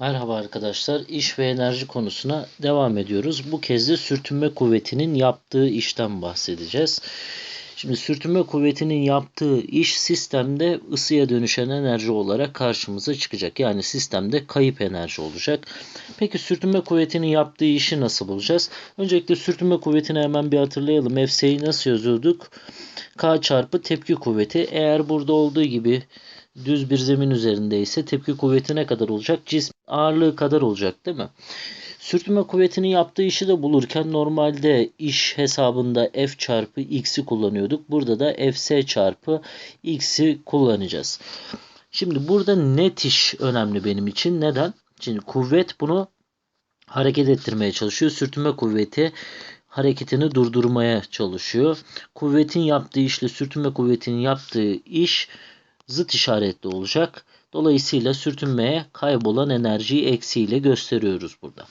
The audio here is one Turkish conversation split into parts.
Merhaba arkadaşlar. İş ve enerji konusuna devam ediyoruz. Bu kez de sürtünme kuvvetinin yaptığı işten bahsedeceğiz. Şimdi sürtünme kuvvetinin yaptığı iş sistemde ısıya dönüşen enerji olarak karşımıza çıkacak. Yani sistemde kayıp enerji olacak. Peki sürtünme kuvvetinin yaptığı işi nasıl bulacağız? Öncelikle sürtünme kuvvetini hemen bir hatırlayalım. Fs'yi nasıl yazıyorduk? K çarpı tepki kuvveti. Eğer burada olduğu gibi düz bir zemin üzerinde ise tepki kuvveti ne kadar olacak? Cism ağırlığı kadar olacak değil mi? Sürtünme kuvvetinin yaptığı işi de bulurken normalde iş hesabında F çarpı X'i kullanıyorduk. Burada da Fs çarpı X'i kullanacağız. Şimdi burada net iş önemli benim için. Neden? Şimdi kuvvet bunu hareket ettirmeye çalışıyor. Sürtünme kuvveti hareketini durdurmaya çalışıyor. Kuvvetin yaptığı işle sürtünme kuvvetinin yaptığı iş zıt işaretli olacak. Dolayısıyla sürtünmeye kaybolan enerjiyi eksiyle gösteriyoruz burada.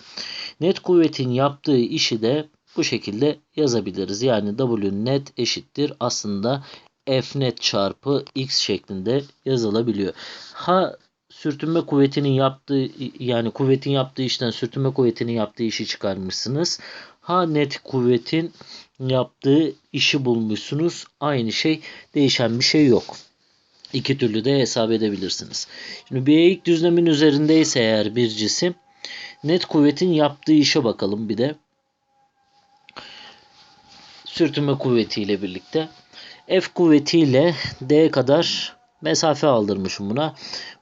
Net kuvvetin yaptığı işi de bu şekilde yazabiliriz. Yani W net eşittir aslında F net çarpı X şeklinde yazılabiliyor. Ha sürtünme kuvvetinin yaptığı yani kuvvetin yaptığı işten sürtünme kuvvetinin yaptığı işi çıkarmışsınız. Ha net kuvvetin yaptığı işi bulmuşsunuz. Aynı şey değişen bir şey yok. İki türlü de hesap edebilirsiniz. Şimdi bir eğik düzlemin üzerindeyse eğer bir cisim net kuvvetin yaptığı işe bakalım bir de. Sürtünme kuvvetiyle birlikte. F kuvvetiyle D kadar mesafe aldırmışım buna.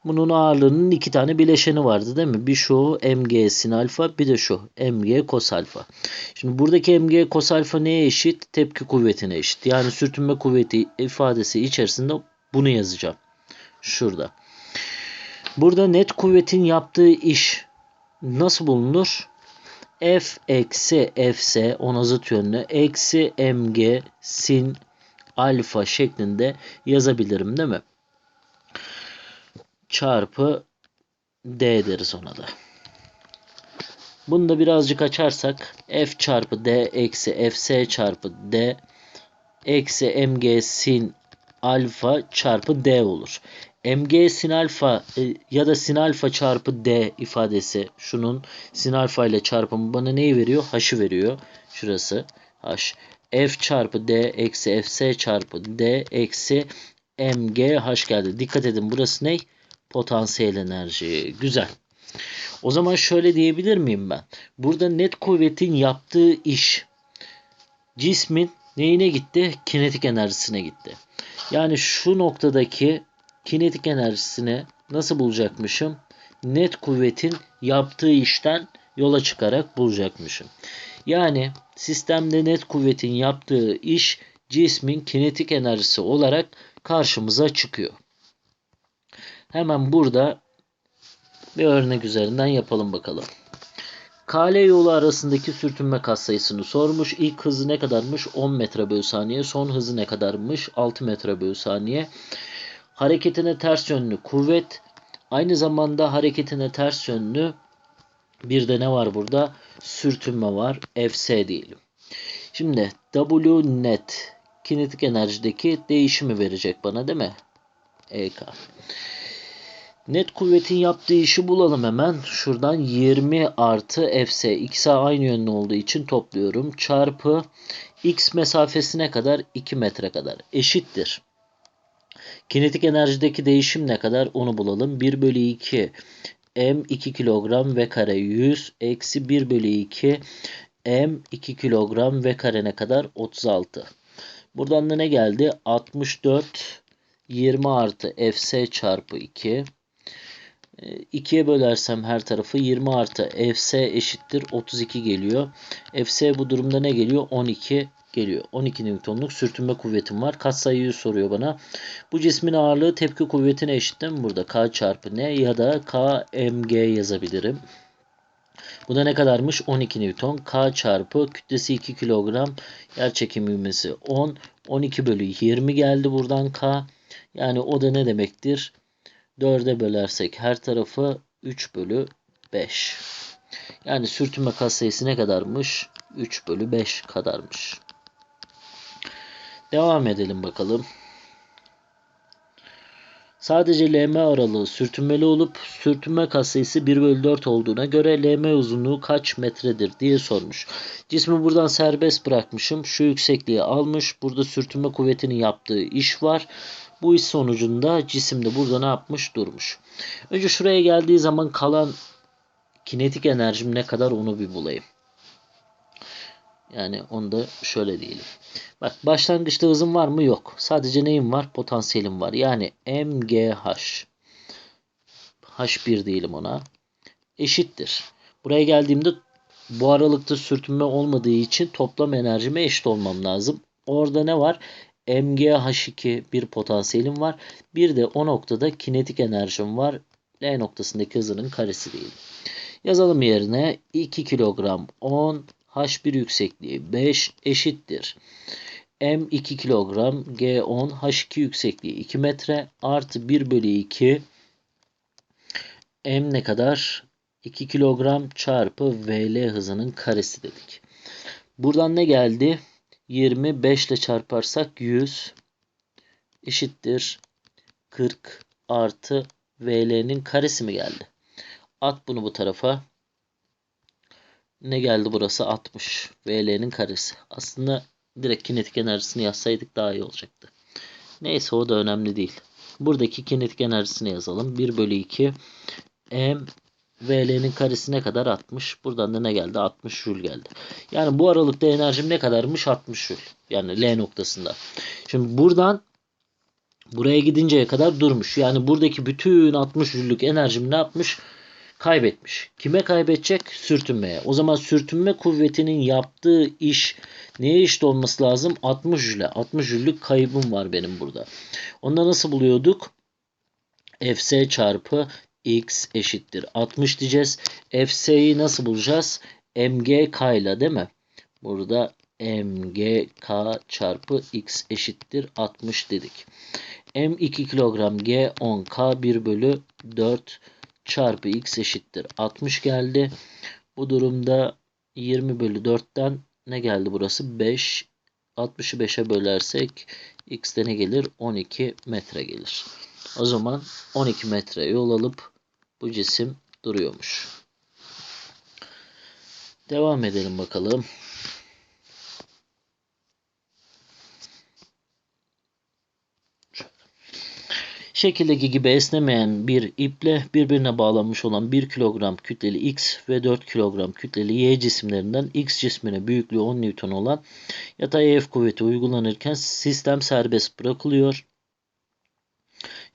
Bunun ağırlığının iki tane bileşeni vardı değil mi? Bir şu mg sin alfa bir de şu mg kos alfa. Şimdi buradaki mg kos alfa neye eşit? Tepki kuvvetine eşit. Yani sürtünme kuvveti ifadesi içerisinde bunu yazacağım. Şurada. Burada net kuvvetin yaptığı iş nasıl bulunur? F eksi Fs ona zıt yönlü eksi mg sin alfa şeklinde yazabilirim değil mi? Çarpı d deriz ona da. Bunu da birazcık açarsak f çarpı d eksi fs çarpı d eksi mg sin alfa çarpı d olur. mg sin alfa e, ya da sin alfa çarpı d ifadesi şunun sin alfa ile çarpımı bana neyi veriyor? H'ı veriyor. Şurası h. f çarpı d eksi fs çarpı d eksi mg h geldi. Dikkat edin burası ne? Potansiyel enerji. Güzel. O zaman şöyle diyebilir miyim ben? Burada net kuvvetin yaptığı iş cismin neyine gitti? Kinetik enerjisine gitti. Yani şu noktadaki kinetik enerjisini nasıl bulacakmışım? Net kuvvetin yaptığı işten yola çıkarak bulacakmışım. Yani sistemde net kuvvetin yaptığı iş cismin kinetik enerjisi olarak karşımıza çıkıyor. Hemen burada bir örnek üzerinden yapalım bakalım. KL yolu arasındaki sürtünme katsayısını sormuş. İlk hızı ne kadarmış? 10 metre bölü saniye. Son hızı ne kadarmış? 6 metre bölü saniye. Hareketine ters yönlü kuvvet. Aynı zamanda hareketine ters yönlü bir de ne var burada? Sürtünme var. Fs diyelim. Şimdi W net kinetik enerjideki değişimi verecek bana değil mi? EK. Net kuvvetin yaptığı işi bulalım hemen. Şuradan 20 artı fs. İkisi aynı yönlü olduğu için topluyorum. Çarpı x mesafesine kadar 2 metre kadar eşittir. Kinetik enerjideki değişim ne kadar onu bulalım. 1 bölü 2 m 2 kilogram ve kare 100 eksi 1 bölü 2 m 2 kilogram ve kare ne kadar 36. Buradan da ne geldi? 64 20 artı fs çarpı 2 2'ye bölersem her tarafı 20 artı fs eşittir 32 geliyor. fs bu durumda ne geliyor? 12 geliyor. 12 Newton'luk sürtünme kuvvetim var. Katsayıyı soruyor bana. Bu cismin ağırlığı tepki kuvvetine eşit değil mi burada? K çarpı ne ya da KMG yazabilirim. Bu da ne kadarmış? 12 Newton. K çarpı kütlesi 2 kilogram. Yer çekim ivmesi 10. 12 bölü 20 geldi buradan K. Yani o da ne demektir? 4'e bölersek her tarafı 3 bölü 5. Yani sürtünme katsayısı ne kadarmış? 3 bölü 5 kadarmış. Devam edelim bakalım. Sadece LM aralığı sürtünmeli olup sürtünme katsayısı 1 bölü 4 olduğuna göre LM uzunluğu kaç metredir diye sormuş. Cismi buradan serbest bırakmışım. Şu yüksekliği almış. Burada sürtünme kuvvetinin yaptığı iş var. Bu iş sonucunda cisim de burada ne yapmış? Durmuş. Önce şuraya geldiği zaman kalan kinetik enerjim ne kadar onu bir bulayım. Yani onu da şöyle diyelim. Bak başlangıçta hızım var mı? Yok. Sadece neyim var? Potansiyelim var. Yani MGH. H1 diyelim ona. Eşittir. Buraya geldiğimde bu aralıkta sürtünme olmadığı için toplam enerjime eşit olmam lazım. Orada ne var? MGH2 bir potansiyelim var. Bir de o noktada kinetik enerjim var. L noktasındaki hızının karesi değil. Yazalım yerine 2 kilogram 10 H1 yüksekliği 5 eşittir. M 2 kilogram G10 H2 yüksekliği 2 metre artı 1 bölü 2 M ne kadar? 2 kilogram çarpı VL hızının karesi dedik. Buradan ne geldi? 25 ile çarparsak 100 eşittir 40 artı VL'nin karesi mi geldi? At bunu bu tarafa. Ne geldi burası? 60. VL'nin karesi. Aslında direkt kinetik enerjisini yazsaydık daha iyi olacaktı. Neyse o da önemli değil. Buradaki kinetik enerjisini yazalım. 1 bölü 2 M VL'nin karesine kadar 60. Buradan da ne geldi? 60 Joule geldi. Yani bu aralıkta enerjim ne kadarmış? 60 Joule. Yani L noktasında. Şimdi buradan buraya gidinceye kadar durmuş. Yani buradaki bütün 60 Joule'lük enerjim ne yapmış? Kaybetmiş. Kime kaybedecek? Sürtünmeye. O zaman sürtünme kuvvetinin yaptığı iş neye eşit olması lazım? 60 Joule. 60 Joule'lük kaybım var benim burada. Onu nasıl buluyorduk? Fs çarpı x eşittir 60 diyeceğiz. Fs'yi nasıl bulacağız? mgk ile değil mi? Burada mgk çarpı x eşittir 60 dedik. m 2 kilogram g 10 k 1 bölü 4 çarpı x eşittir 60 geldi. Bu durumda 20 bölü 4'ten ne geldi burası? 5. 60'ı 5'e bölersek x'te ne gelir? 12 metre gelir. O zaman 12 metre yol alıp bu cisim duruyormuş. Devam edelim bakalım. Şekildeki gibi esnemeyen bir iple birbirine bağlanmış olan 1 kilogram kütleli X ve 4 kilogram kütleli Y cisimlerinden X cismine büyüklüğü 10 Newton olan yatay F kuvveti uygulanırken sistem serbest bırakılıyor.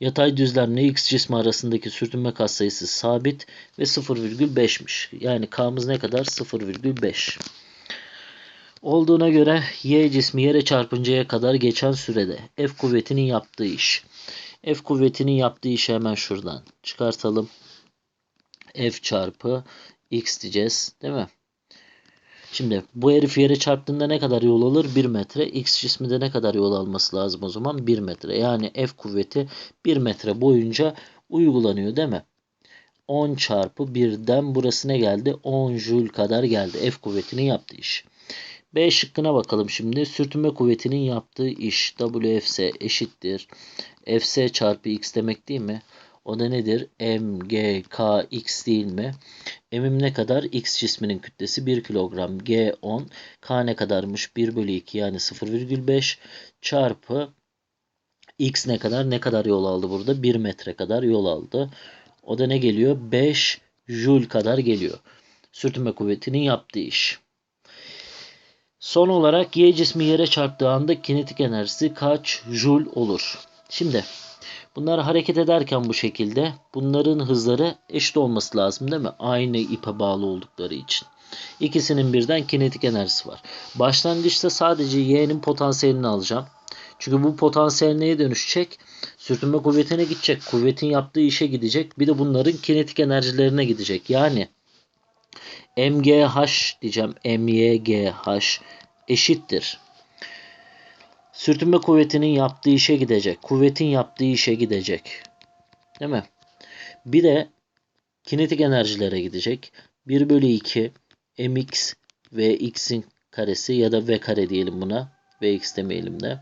Yatay düzlemle X cismi arasındaki sürtünme katsayısı sabit ve 0,5'miş. Yani K'mız ne kadar? 0,5. Olduğuna göre Y cismi yere çarpıncaya kadar geçen sürede F kuvvetinin yaptığı iş. F kuvvetinin yaptığı işi hemen şuradan çıkartalım. F çarpı X diyeceğiz. Değil mi? Şimdi bu herif yere çarptığında ne kadar yol alır? 1 metre. X cismi de ne kadar yol alması lazım o zaman? 1 metre. Yani F kuvveti 1 metre boyunca uygulanıyor değil mi? 10 çarpı 1'den burası ne geldi? 10 joule kadar geldi. F kuvvetinin yaptığı iş. B şıkkına bakalım şimdi. Sürtünme kuvvetinin yaptığı iş WFS eşittir. Fs çarpı x demek değil mi? O da nedir? M, G, K, X değil mi? M'im ne kadar? X cisminin kütlesi 1 kilogram. G 10. K ne kadarmış? 1 bölü 2 yani 0,5 çarpı X ne kadar? Ne kadar yol aldı burada? 1 metre kadar yol aldı. O da ne geliyor? 5 joule kadar geliyor. Sürtünme kuvvetinin yaptığı iş. Son olarak Y cismi yere çarptığı anda kinetik enerjisi kaç joule olur? Şimdi bunlar hareket ederken bu şekilde bunların hızları eşit olması lazım değil mi? Aynı ipe bağlı oldukları için. İkisinin birden kinetik enerjisi var. Başlangıçta sadece Y'nin potansiyelini alacağım. Çünkü bu potansiyel neye dönüşecek? Sürtünme kuvvetine gidecek. Kuvvetin yaptığı işe gidecek. Bir de bunların kinetik enerjilerine gidecek. Yani MGH diyeceğim. MYGH eşittir. Sürtünme kuvvetinin yaptığı işe gidecek. Kuvvetin yaptığı işe gidecek. Değil mi? Bir de kinetik enerjilere gidecek. 1 bölü 2 mx ve x'in karesi ya da v kare diyelim buna. vx demeyelim de.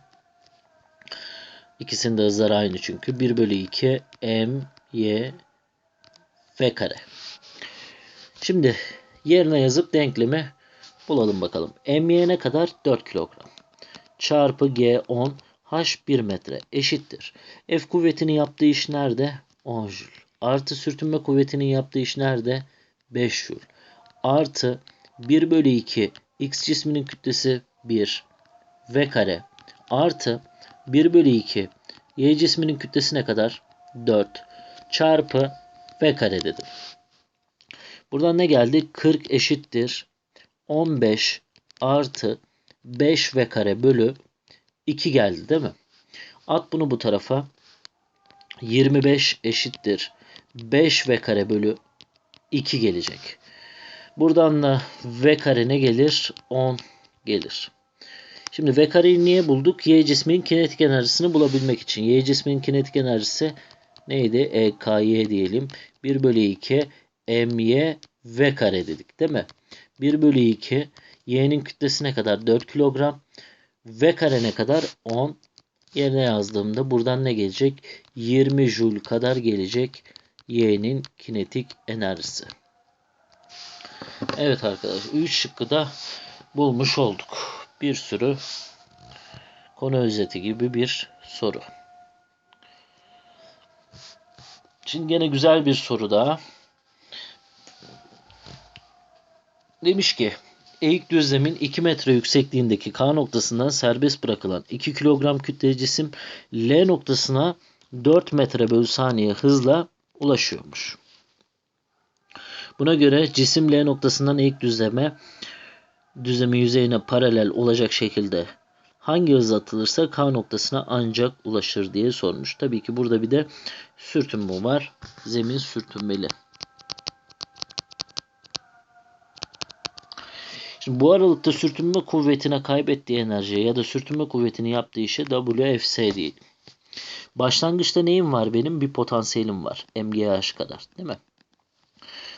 İkisinin de hızları aynı çünkü. 1 bölü 2 m y v kare. Şimdi yerine yazıp denklemi bulalım bakalım. my ne kadar? 4 kilogram. Çarpı g 10 h 1 metre eşittir. F kuvvetinin yaptığı iş nerede? 10 jül. Artı sürtünme kuvvetinin yaptığı iş nerede? 5 jül. Artı 1 bölü 2 x cisminin kütlesi 1 v kare artı 1 bölü 2 y cisminin kütlesi ne kadar? 4 çarpı v kare dedim. Buradan ne geldi? 40 eşittir 15 artı 5 v kare bölü 2 geldi değil mi? At bunu bu tarafa. 25 eşittir 5 v kare bölü 2 gelecek. Buradan da v kare ne gelir? 10 gelir. Şimdi v kareyi niye bulduk? Y cisminin kinetik enerjisini bulabilmek için. Y cisminin kinetik enerjisi neydi? EKY diyelim. 1 bölü 2 MY V kare dedik değil mi? 1 bölü 2 Y'nin kütlesi ne kadar? 4 kilogram. V kare ne kadar? 10. Yerine yazdığımda buradan ne gelecek? 20 joule kadar gelecek Y'nin kinetik enerjisi. Evet arkadaşlar 3 şıkkı da bulmuş olduk. Bir sürü konu özeti gibi bir soru. Şimdi gene güzel bir soru daha. Demiş ki eğik düzlemin 2 metre yüksekliğindeki K noktasından serbest bırakılan 2 kilogram kütleli cisim L noktasına 4 metre bölü saniye hızla ulaşıyormuş. Buna göre cisim L noktasından eğik düzleme düzlemi yüzeyine paralel olacak şekilde hangi hız atılırsa K noktasına ancak ulaşır diye sormuş. Tabii ki burada bir de sürtünme var. Zemin sürtünmeli. Şimdi bu aralıkta sürtünme kuvvetine kaybettiği enerjiye ya da sürtünme kuvvetini yaptığı işe WFS değil. Başlangıçta neyim var benim? Bir potansiyelim var. MGH kadar değil mi?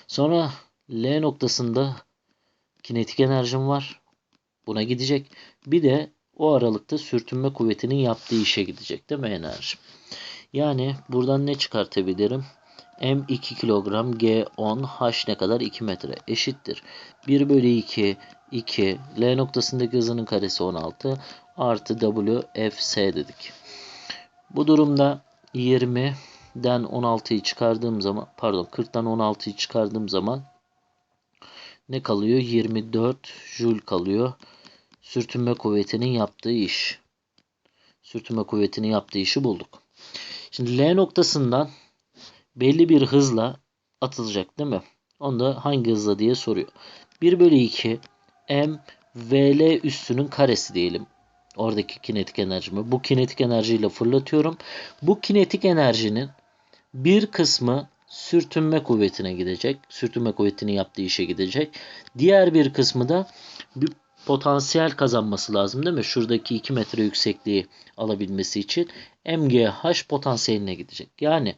Sonra L noktasında kinetik enerjim var. Buna gidecek. Bir de o aralıkta sürtünme kuvvetinin yaptığı işe gidecek değil mi enerji? Yani buradan ne çıkartabilirim? M 2 kilogram G 10 H ne kadar 2 metre eşittir. 1 bölü 2 2 L noktasındaki hızının karesi 16 artı W F S dedik. Bu durumda 20'den 16'yı çıkardığım zaman pardon 40'tan 16'yı çıkardığım zaman ne kalıyor? 24 Joule kalıyor. Sürtünme kuvvetinin yaptığı iş. Sürtünme kuvvetinin yaptığı işi bulduk. Şimdi L noktasından belli bir hızla atılacak değil mi? Onu da hangi hızla diye soruyor. 1 bölü 2 m vl üstünün karesi diyelim. Oradaki kinetik enerjimi. Bu kinetik enerjiyle fırlatıyorum. Bu kinetik enerjinin bir kısmı sürtünme kuvvetine gidecek. Sürtünme kuvvetinin yaptığı işe gidecek. Diğer bir kısmı da bir potansiyel kazanması lazım değil mi? Şuradaki 2 metre yüksekliği alabilmesi için MGH potansiyeline gidecek. Yani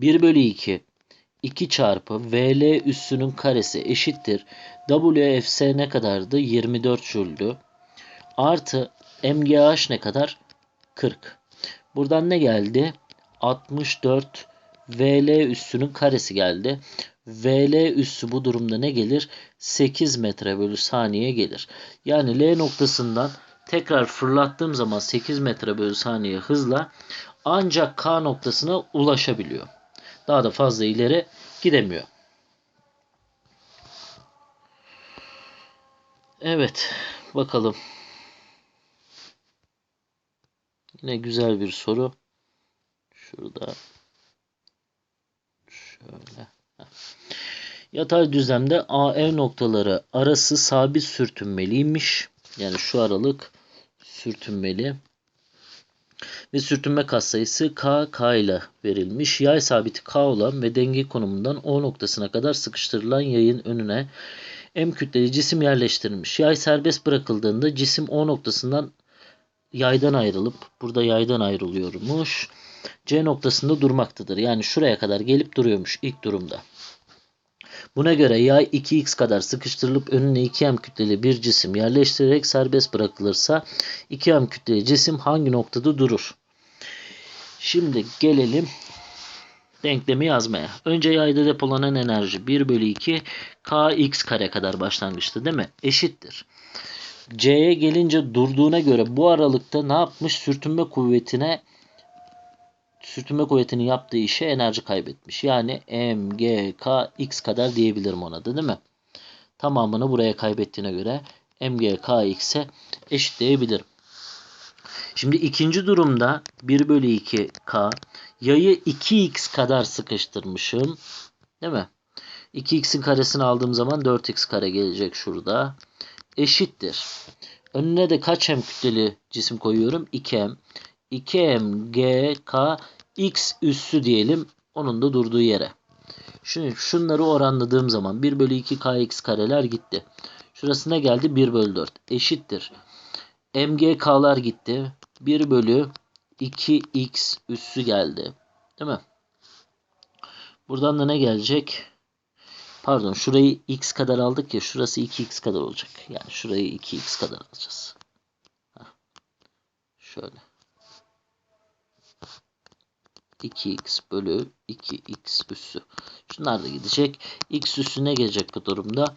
1 bölü 2 2 çarpı VL üssünün karesi eşittir. WFS ne kadardı? 24 Joule'du. Artı MGH ne kadar? 40. Buradan ne geldi? 64 VL üssünün karesi geldi. VL üssü bu durumda ne gelir? 8 metre bölü saniye gelir. Yani L noktasından tekrar fırlattığım zaman 8 metre bölü saniye hızla ancak K noktasına ulaşabiliyor. Daha da fazla ileri gidemiyor. Evet. Bakalım. Yine güzel bir soru. Şurada. Şöyle. Yatay düzlemde AE noktaları arası sabit sürtünmeliymiş. Yani şu aralık sürtünmeli. Ve sürtünme katsayısı K, K ile verilmiş. Yay sabiti K olan ve denge konumundan O noktasına kadar sıkıştırılan yayın önüne M kütleli cisim yerleştirilmiş. Yay serbest bırakıldığında cisim O noktasından yaydan ayrılıp burada yaydan ayrılıyormuş. C noktasında durmaktadır. Yani şuraya kadar gelip duruyormuş ilk durumda. Buna göre yay 2x kadar sıkıştırılıp önüne 2m kütleli bir cisim yerleştirerek serbest bırakılırsa 2m kütleli cisim hangi noktada durur? Şimdi gelelim denklemi yazmaya. Önce yayda depolanan enerji 1 bölü 2 kx kare kadar başlangıçtı değil mi? Eşittir. C'ye gelince durduğuna göre bu aralıkta ne yapmış? Sürtünme kuvvetine sürtünme kuvvetinin yaptığı işe enerji kaybetmiş. Yani mgk x kadar diyebilirim ona da değil mi? Tamamını buraya kaybettiğine göre mgk x'e eşitleyebilirim. Şimdi ikinci durumda 1 bölü 2 k yayı 2x kadar sıkıştırmışım. Değil mi? 2x'in karesini aldığım zaman 4x kare gelecek şurada. Eşittir. Önüne de kaç m kütleli cisim koyuyorum? 2m. 2m g k x üssü diyelim. Onun da durduğu yere. Şimdi şunları oranladığım zaman 1 bölü 2 kx kareler gitti. Şurası ne geldi? 1 bölü 4 eşittir. mgk'lar gitti. 1 bölü 2x üssü geldi. Değil mi? Buradan da ne gelecek? Pardon şurayı x kadar aldık ya şurası 2x kadar olacak. Yani şurayı 2x kadar alacağız. Şöyle. 2x bölü 2x üssü. Şunlar da gidecek. x üssü ne gelecek bu durumda?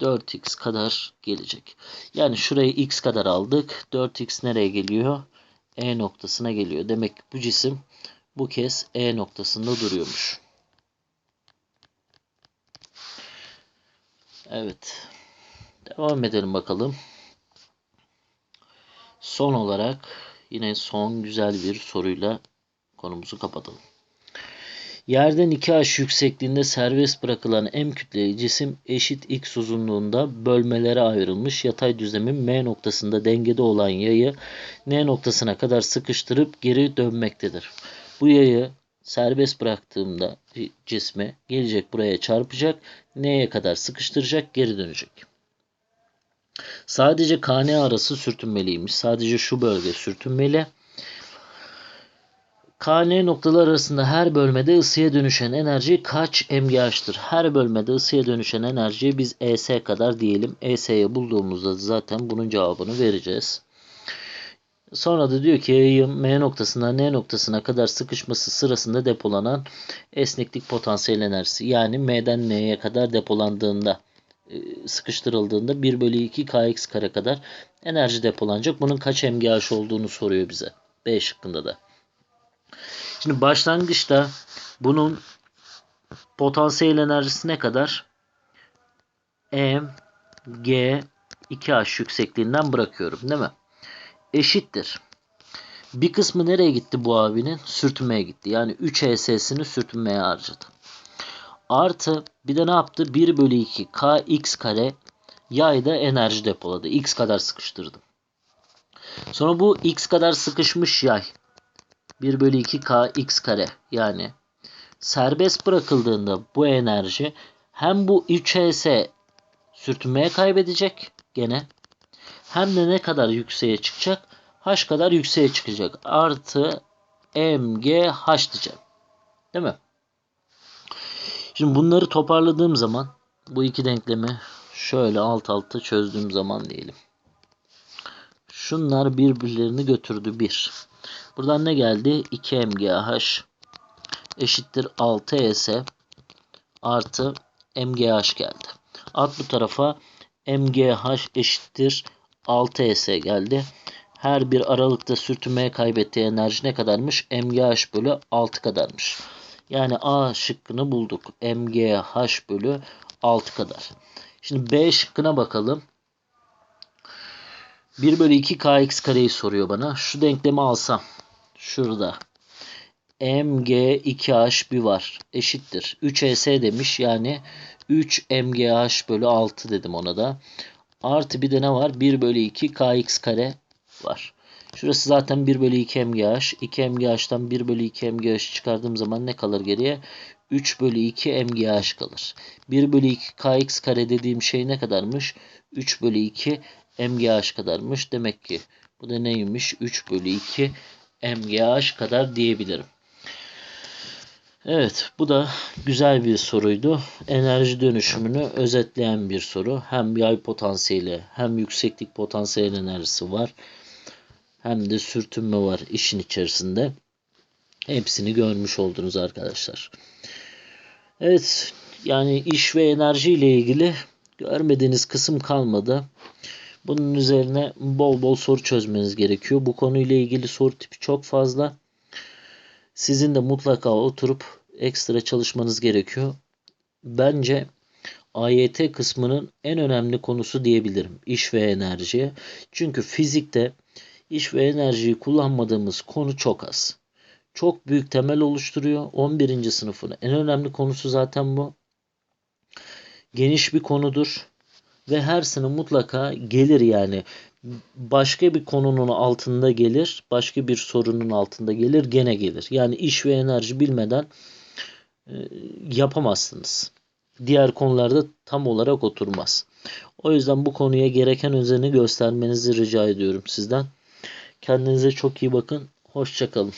4x kadar gelecek. Yani şurayı x kadar aldık. 4x nereye geliyor? E noktasına geliyor. Demek ki bu cisim bu kez E noktasında duruyormuş. Evet. Devam edelim bakalım. Son olarak yine son güzel bir soruyla konumuzu kapatalım. Yerden 2h yüksekliğinde serbest bırakılan m kütleli cisim eşit x uzunluğunda bölmelere ayrılmış yatay düzlemin m noktasında dengede olan yayı n noktasına kadar sıkıştırıp geri dönmektedir. Bu yayı serbest bıraktığımda cisme gelecek buraya çarpacak, n'ye kadar sıkıştıracak, geri dönecek. Sadece KN arası sürtünmeliymiş. Sadece şu bölge sürtünmeli. KN noktalar arasında her bölmede ısıya dönüşen enerji kaç mgH'tır? Her bölmede ısıya dönüşen enerjiyi biz ES kadar diyelim. ES'yi bulduğumuzda zaten bunun cevabını vereceğiz. Sonra da diyor ki yayın M noktasından N noktasına kadar sıkışması sırasında depolanan esneklik potansiyel enerjisi. Yani M'den N'ye kadar depolandığında e, sıkıştırıldığında 1 bölü 2 kx kare kadar enerji depolanacak. Bunun kaç mgh olduğunu soruyor bize. B şıkkında da. Şimdi başlangıçta bunun potansiyel enerjisi ne kadar? M, G, 2H yüksekliğinden bırakıyorum değil mi? Eşittir. Bir kısmı nereye gitti bu abinin? Sürtünmeye gitti. Yani 3 HS'sini sürtünmeye harcadı. Artı bir de ne yaptı? 1 bölü 2 kx kare yayda enerji depoladı. X kadar sıkıştırdım. Sonra bu x kadar sıkışmış yay 1 bölü 2 k x kare yani serbest bırakıldığında bu enerji hem bu 3hs sürtünmeye kaybedecek gene hem de ne kadar yükseğe çıkacak h kadar yükseğe çıkacak artı mgh diyeceğim değil mi? Şimdi bunları toparladığım zaman bu iki denklemi şöyle alt alta çözdüğüm zaman diyelim. Şunlar birbirlerini götürdü 1. Buradan ne geldi? 2mgh eşittir 6s artı mgh geldi. At bu tarafa mgh eşittir 6s geldi. Her bir aralıkta sürtünmeye kaybettiği enerji ne kadarmış? mgh bölü 6 kadarmış. Yani A şıkkını bulduk. mgh bölü 6 kadar. Şimdi B şıkkına bakalım. 1 bölü 2 kx kareyi soruyor bana. Şu denklemi alsam. Şurada. mg 2h bir var. Eşittir. 3s demiş. Yani 3 mgh bölü 6 dedim ona da. Artı bir de ne var? 1 bölü 2 kx kare var. Şurası zaten 1 bölü 2 mgh. 2 mgh'dan 1 bölü 2 mgh çıkardığım zaman ne kalır geriye? 3 bölü 2 mgh kalır. 1 bölü 2 kx kare dediğim şey ne kadarmış? 3 bölü 2 mgh kadarmış. Demek ki bu da neymiş? 3 bölü 2 mgh kadar diyebilirim. Evet, bu da güzel bir soruydu. Enerji dönüşümünü özetleyen bir soru. Hem yay potansiyeli hem yükseklik potansiyel enerjisi var. Hem de sürtünme var işin içerisinde. Hepsini görmüş oldunuz arkadaşlar. Evet, yani iş ve enerji ile ilgili görmediğiniz kısım kalmadı. Bunun üzerine bol bol soru çözmeniz gerekiyor. Bu konuyla ilgili soru tipi çok fazla. Sizin de mutlaka oturup ekstra çalışmanız gerekiyor. Bence AYT kısmının en önemli konusu diyebilirim. İş ve enerjiye. Çünkü fizikte iş ve enerjiyi kullanmadığımız konu çok az. Çok büyük temel oluşturuyor. 11. sınıfın en önemli konusu zaten bu. Geniş bir konudur ve her sene mutlaka gelir yani. Başka bir konunun altında gelir, başka bir sorunun altında gelir, gene gelir. Yani iş ve enerji bilmeden e, yapamazsınız. Diğer konularda tam olarak oturmaz. O yüzden bu konuya gereken özeni göstermenizi rica ediyorum sizden. Kendinize çok iyi bakın. Hoşçakalın.